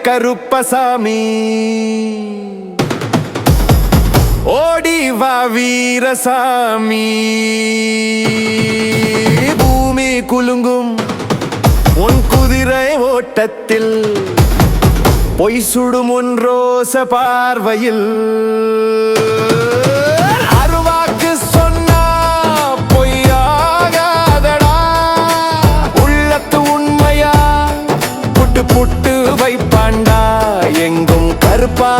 கருப்பசாமி. ஓடி வா வீரசாமி. பூமி குலுங்கும் உன் குதிரை ஓட்டத்தில். பொய் சுடும் உன் ரோச பார்வையில். போட்டு போட்டு வைப்பாண்டா எங்கும் கருப்பா.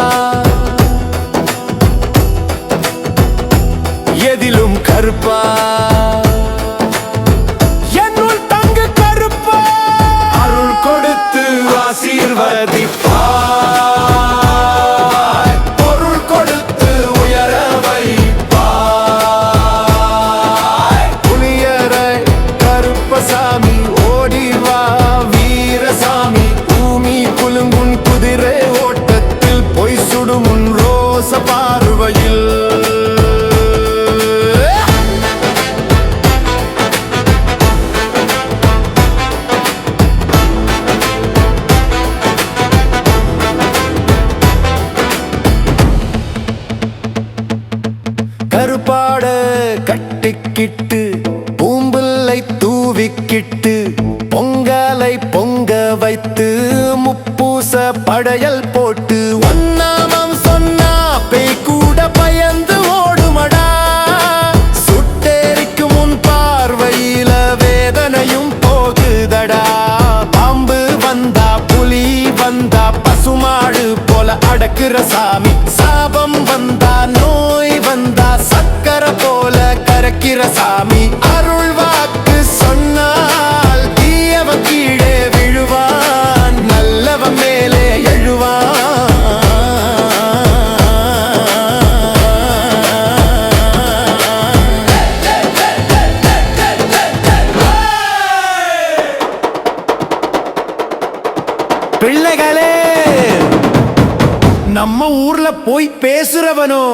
போய் பேசுறவனோ?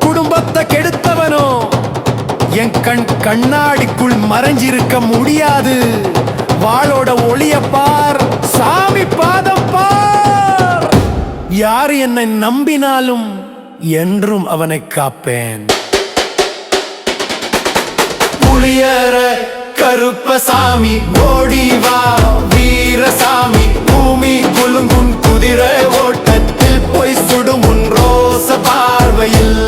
குடும்பத்தை கெடுத்தவனோ? என் கண் கண்ணாடிக்குள் மறைஞ்சிருக்க முடியாது. வாளோட ஒளிய பார். சாமி பாதம் பார். யார் என்னை நம்பினாலும் என்றும் அவனை காப்பேன். புளியர கருப்பசாமி ஓடி வா வீரசாமி பூமி குலுங்கும் குதிரை ஓட்ட பொய் சுடும் உன் ரோச பார்வையில்.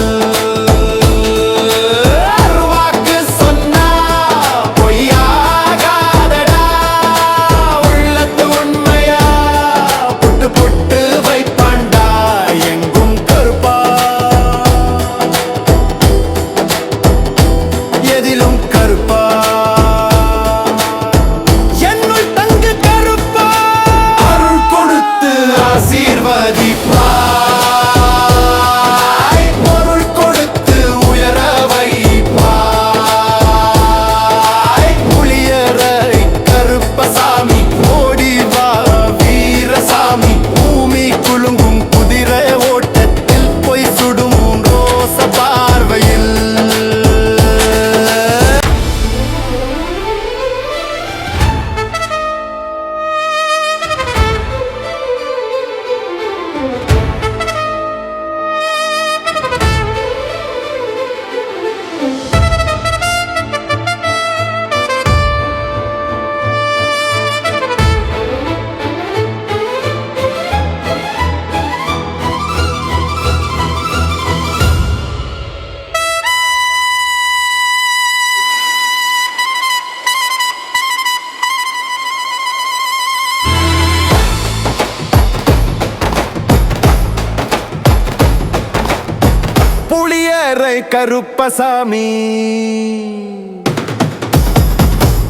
கருப்பசாமி.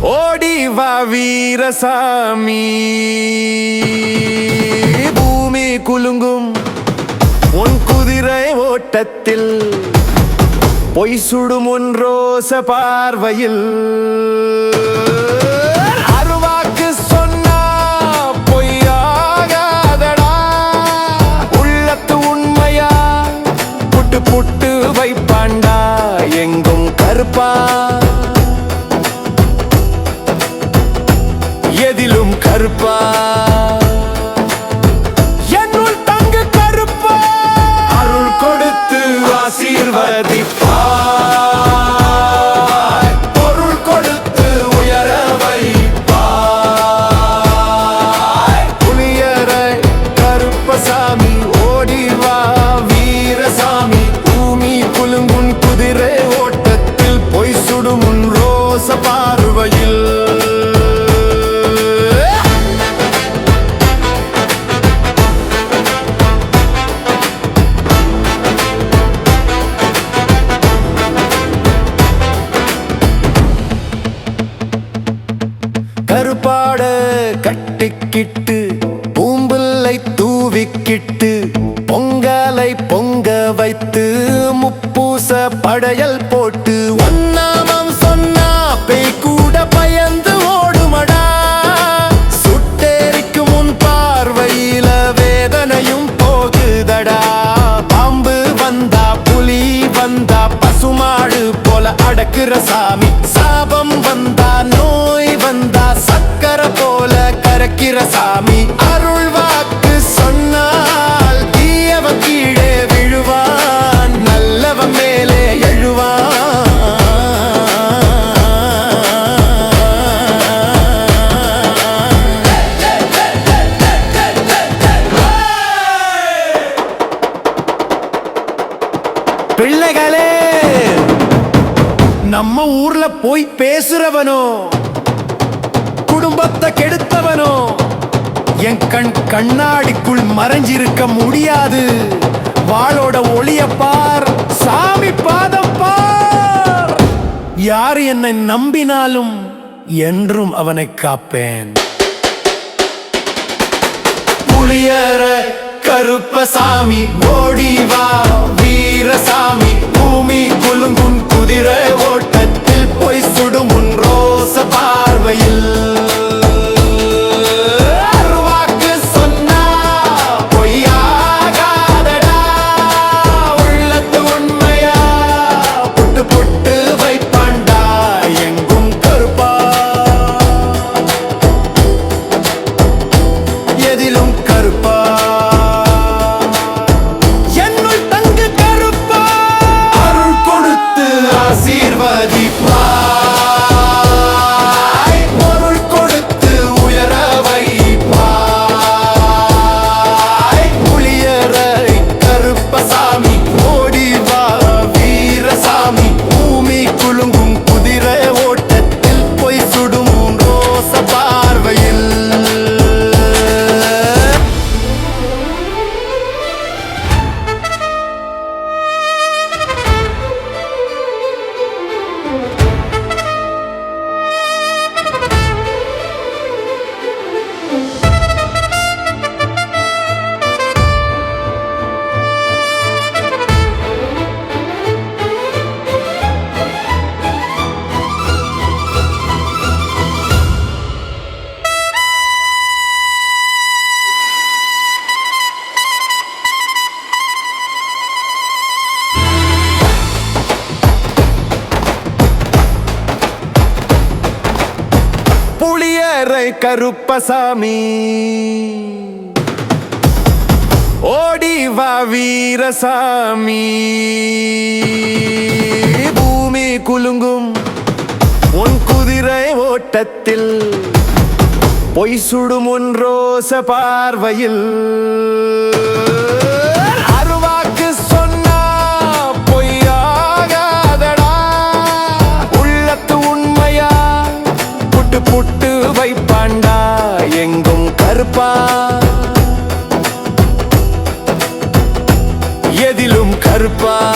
ஓடி வா வீரசாமி. பூமி குலுங்கும் உன் குதிரை ஓட்டத்தில். பொய் சுடும் உன் ரோச பார்வையில். கட்டிக்கிட்டு பூம்பிள்ளை தூவிக்கிட்டு பொங்கலை பொங்க வைத்து முப்பூச படையல் போட்டு ஒன்னாமம் சொன்னா பேய் கூட பயந்து ஓடுமடா. சுட்டேரிக்கு முன் பார்வையில வேதனையும் போகுதடா. பாம்பு வந்தா புலி வந்தா பசுமாடு போல அடக்குற பிள்ளைகளே நம்ம ஊர்ல போய் பேசுறவனோ குடும்பத்தை கெடுத்தவனோ என் கண் கண்ணாடிக்குள் மறைஞ்சிருக்க முடியாது. வாளோட ஒளிய பார் சாமி பாதம் பார். யார் என்னை நம்பினாலும் என்றும் அவனை காப்பேன். புளியர கருப்பசாமி ஓடி வா வீரசாமி. பூமி குலுங்கும் குதிரை ஓட்டத்தில் போய் சுடும் உன் ரோச பார்வையில். எதிலும் கருப்பசாமி. ஓடி வா வீரசாமி. பூமி குலுங்கும் உன் குதிரை ஓட்டத்தில் பொய் சுடும் உன் ரோச பார்வையில். போட்டு புட்டு வைப்பாண்டா எங்கும் கருப்பா. எதிலும் கருப்பா.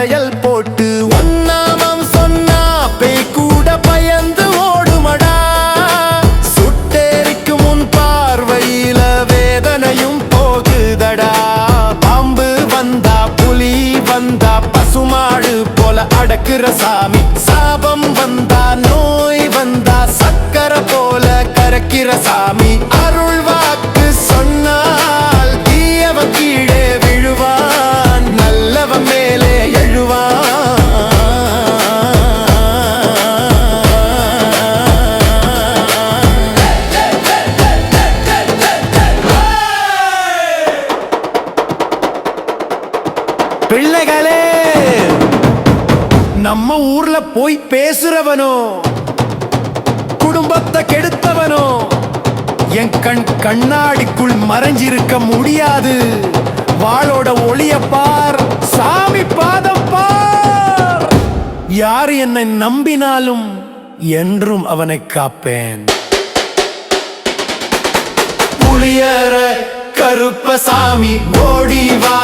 படையல் போட்டு ஒன்னாமம் சொன்னா பேய் கூட பயந்து ஓடுமடா. சுட்டேரிக்கு முன் பார்வையில வேதனையும் போகுதடா. பாம்பு வந்தா புலி வந்தா பசுமாடு போல அடக்குற சாமி. சாபம் வந்தா நோய் வந்தா சக்கர போல கரக்கிற சாமி. அருள் கண்ணாடிக்குள் மறைஞ்சிருக்க முடியாது. வாளோட ஒளிய பார் சாமி பாதம் பார் யார் என்னை நம்பினாலும் என்றும் அவனை காப்பேன். புளியர கருப்பசாமி ஓடி வா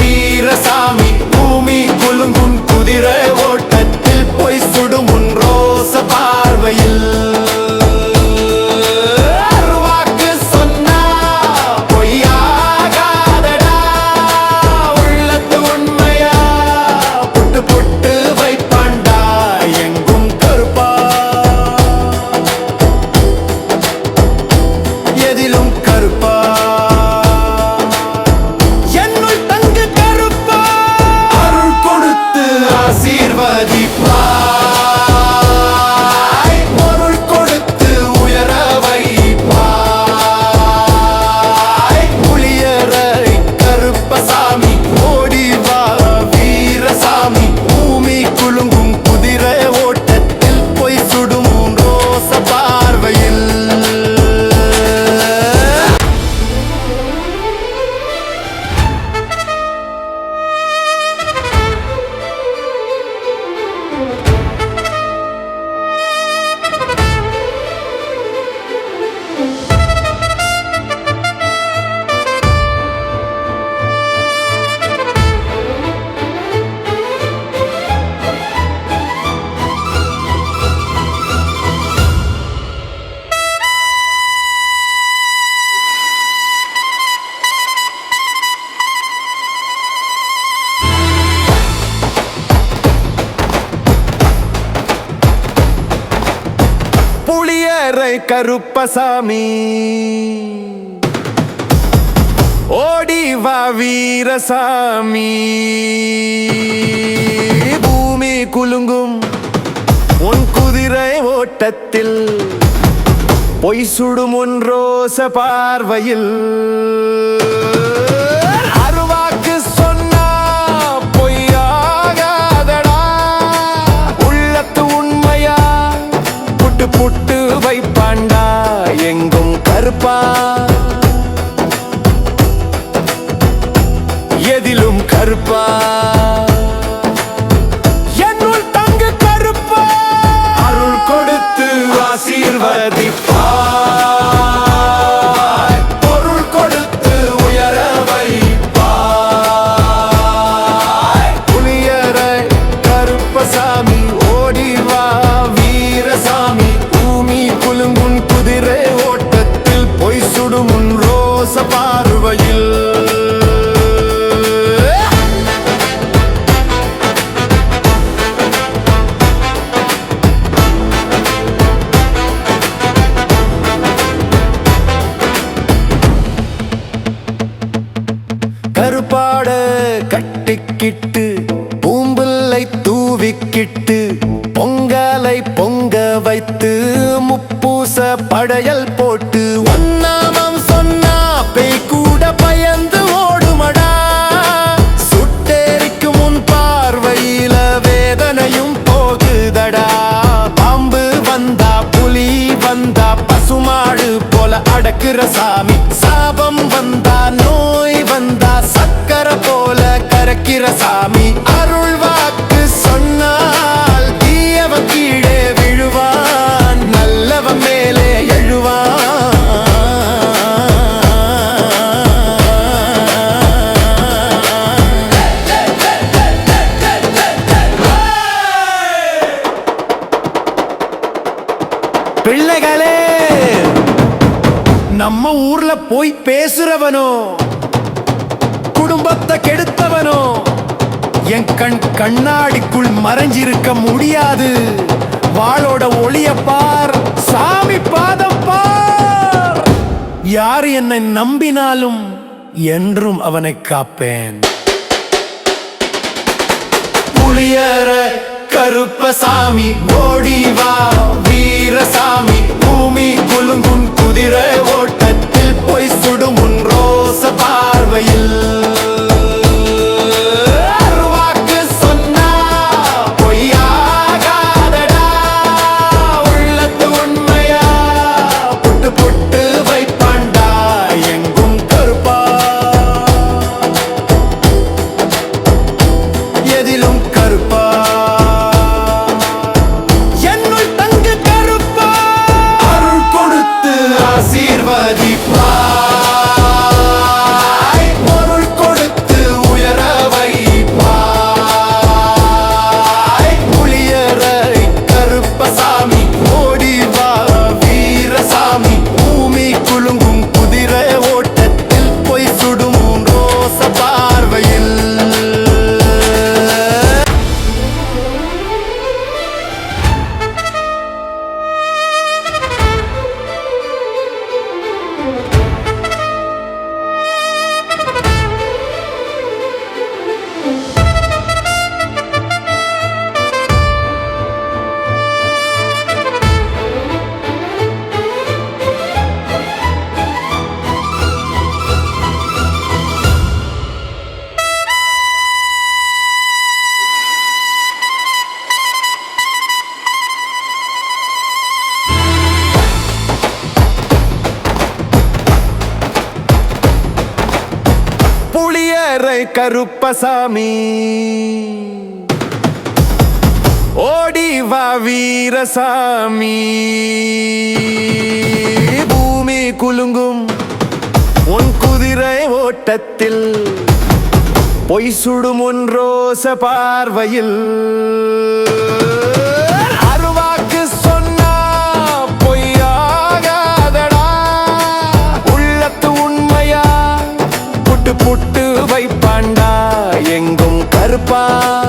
வீரசாமி பூமி குலுங்கும் குதிரை ஓட்டத்தில் போய் சுடும் உன் ரோச பார்வையில். புளியரை கருப்பசாமி. ஓடி வா வீரசாமி. பூமி குலுங்கும் உன் குதிரை ஓட்டத்தில். பொய் சுடும் உன் ரோச பார்வையில். வைப்பாண்டா எங்கும் கருப்பா. எதிலும் கருப்பா. அடக்குற சாபம் வந்தா நோய் வந்தா சக்கர போல கரக்கிற சாமி. அருள் கெடுத்தவனோ? குடும்பத்தை கெடுத்தவனோ? என் கண் கண்ணாடிக்குள் மறைஞ்சிருக்க முடியாது. வாளோட ஒளிய பார் சாமி பாதம் பார். யார் என்னை நம்பினாலும் என்றும் அவனை காப்பேன். புளியர கருப்பசாமி ஓடிவா வீரசாமி பூமி குலுங்கும் குதிரை ஓட்ட போய் சுடும் உன் ரோச பார்வையில். சாமி ஓடி வா வீரசாமி. பூமி குலுங்கும் உன் குதிரை ஓட்டத்தில். பொய் சுடும் உன் ரோச பார்வையில். pa.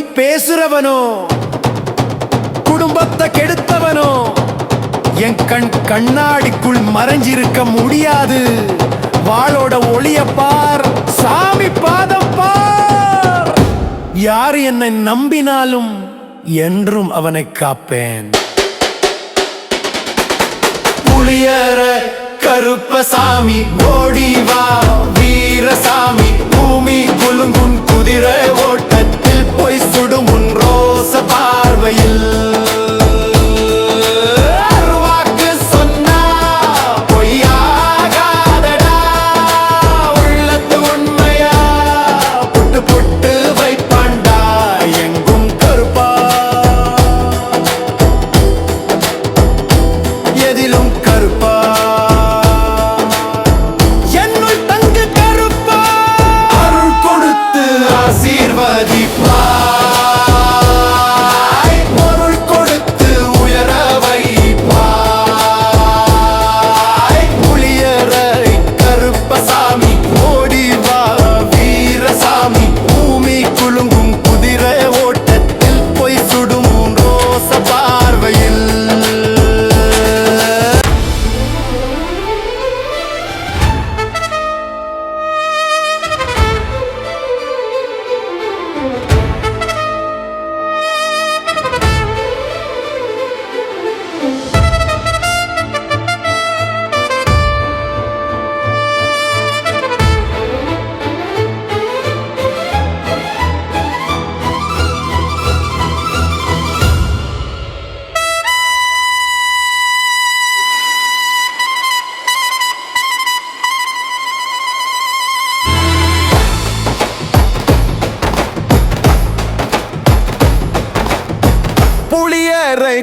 போய் பேசுறவனோ? குடும்பத்தை கெடுத்தவனோ? என் கண் கண்ணாடிக்குள் மறைஞ்சிருக்க முடியாது. வாளோட ஒளிய பார். சாமி பாதம் பார். யார் என்னை நம்பினாலும் என்றும் அவனை காப்பேன். புளியற கருப்பசாமி ஓடிவா வீரசாமி பூமி குலுங்கும் குதிரை ஓட்ட wait for the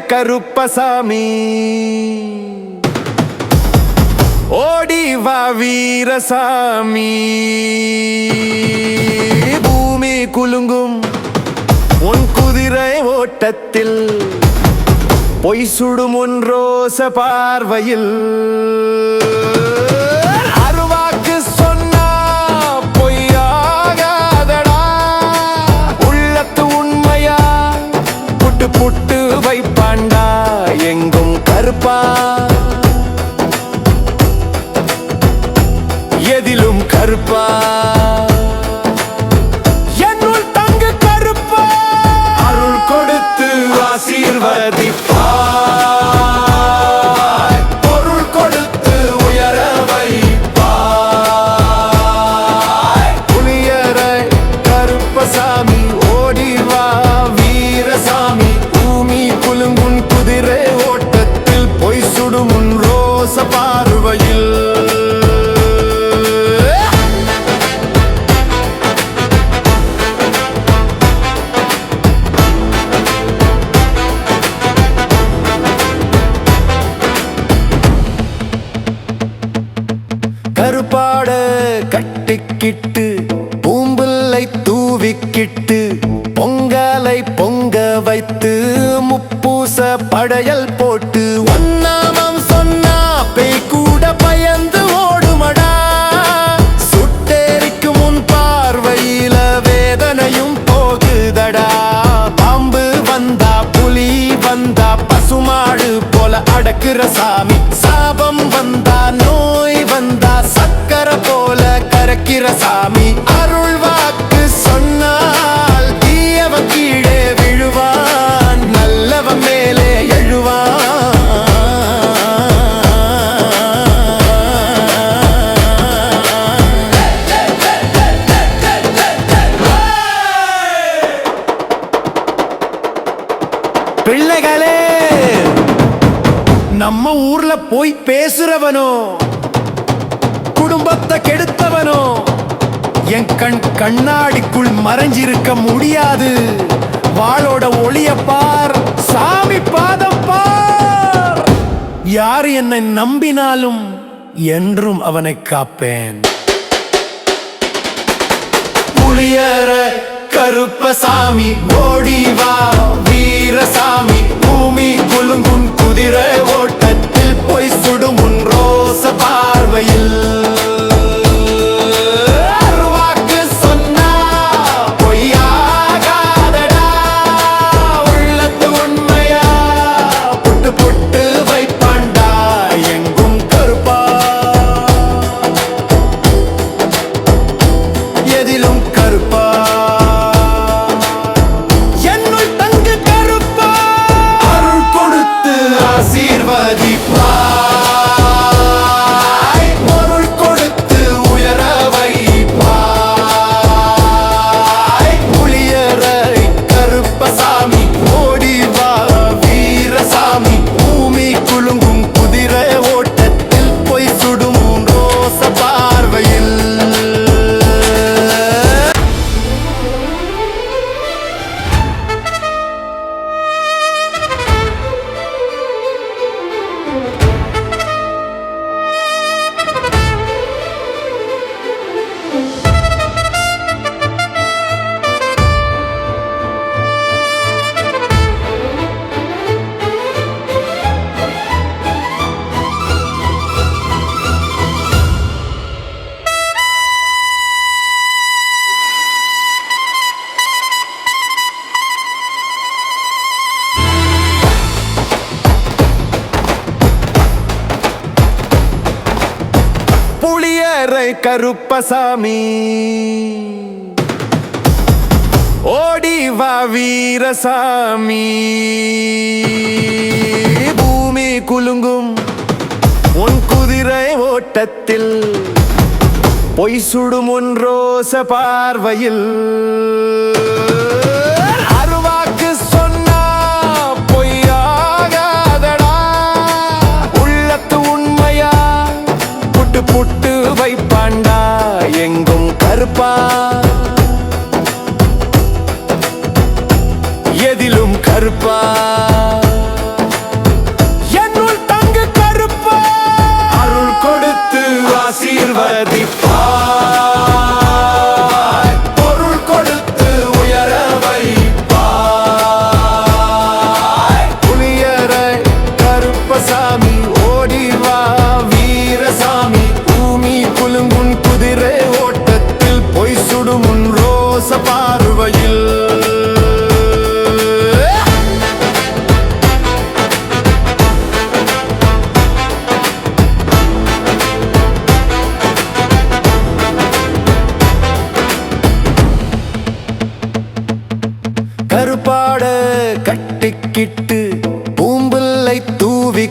கருப்பசாமி. ஓடி வா வீரசாமி. பூமி குலுங்கும் உன் குதிரை ஓட்டத்தில் பொய் சுடும் உன் ரோச பார்வையில். culpa. கட்டிக்கிட்டு பூம்புல்லை தூவிக்கிட்டு கரக்கிற அருள் வாக்கு சொன்னால் தீயவன் கீழே விழுவான் நல்லவன் மேலே எழுவான். பிள்ளைகளே நம்ம ஊர்ல போய் பேசுறவனோ குடும்பத்தை கெடுத்தவனோ என் கண் கண்ணாடிக்குள் மறைஞ்சிருக்க முடியாது. வாளோட ஒளிய பார் சாமி பாதம் பார். யார் என்னை நம்பினாலும் என்றும் அவனை காப்பேன். கருப்ப கருப்பசாமி ஓடி வா. வீரசாமி பூமி குலுங்கும் குதிரை ஓட்டத்தில் போய் சுடும் உன் ரோச பார்வையில். கருப்பசாமி. ஓடி வா வீரசாமி. பூமி குலுங்கும் உன் குதிரை ஓட்டத்தில். பொய் சுடும் உன் ரோச பார்வையில்.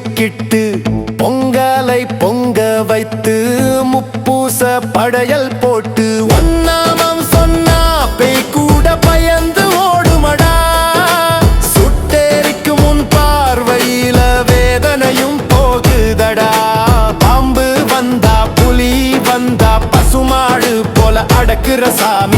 தூவிக்கிட்டு பொங்கலை பொங்க வைத்து முப்பூச படையல் போட்டு ஒன்னாமம் சொன்னா பேய் கூட பயந்து ஓடுமடா. சுட்டேரிக்கு முன் பார்வையில வேதனையும் போகுதடா. பாம்பு வந்தா புலி வந்தா பசுமாடு போல அடக்குற சாமி.